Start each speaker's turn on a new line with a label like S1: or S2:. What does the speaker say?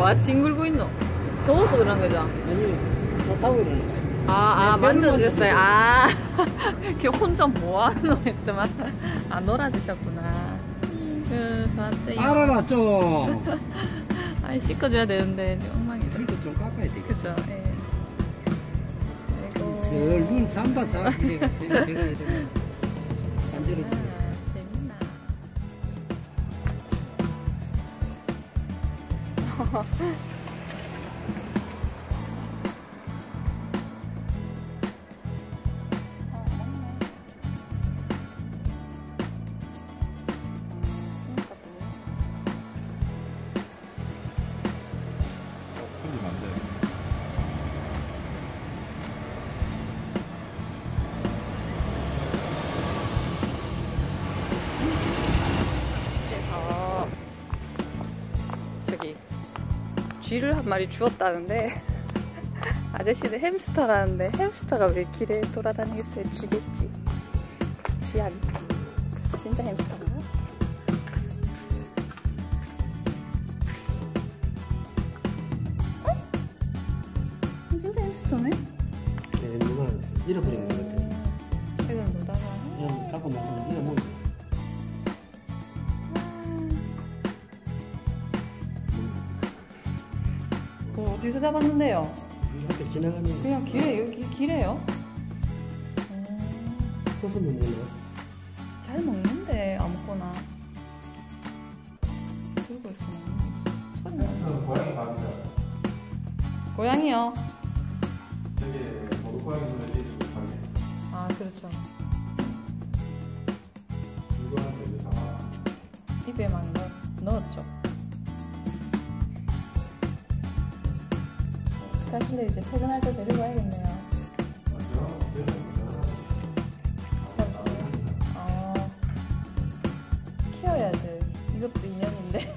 S1: 와 뒹굴고 있노? 더워서 그런 거죠?
S2: 아니, 좋다고 이러는 거야.
S1: 아, 아,
S2: 네,
S1: 만져주셨어요. 아, 걔 혼자 뭐하노 했더만. 아, 놀아주셨구나. 그, 저한테.
S2: 알아라, 좀.
S1: 아이, 씻어줘야 되는데, 엉망이다.
S2: 이거 좀 깎아야 되겠다.
S1: 그죠, 예. 아이고.
S2: 슬, 눈 잔다, 자.
S1: 저기 쥐를 한 마리 주웠다는데 아저씨는 햄스터라는데 햄스터가 왜 길에 돌아다니겠어요? 쥐겠지. 쥐 아니 진짜 햄스터인가? 어? 진짜 햄스터네?
S2: 네, 누가 잃어버린 것 같아.
S1: 이걸 놀다가
S2: 그냥 갖고 나서 잃어먹은
S1: 어디서 잡았는데요?
S2: 이렇게 지나가면
S1: 그냥 길에 여기 길에요?
S2: 소스 먹는 거.
S1: 잘 먹는데 아무거나 들고 있구나 소리 나.
S3: 고양이 가보자.
S1: 고양이요?
S3: 되게 고양이 눈에 띄지 못하게.
S1: 아 그렇죠
S3: 이거한테 다
S1: 입에만 넣, 넣었죠 사실은 이제 퇴근할 때 데리고 와야겠네요. 어, 키워야 돼. 이것도 인연인데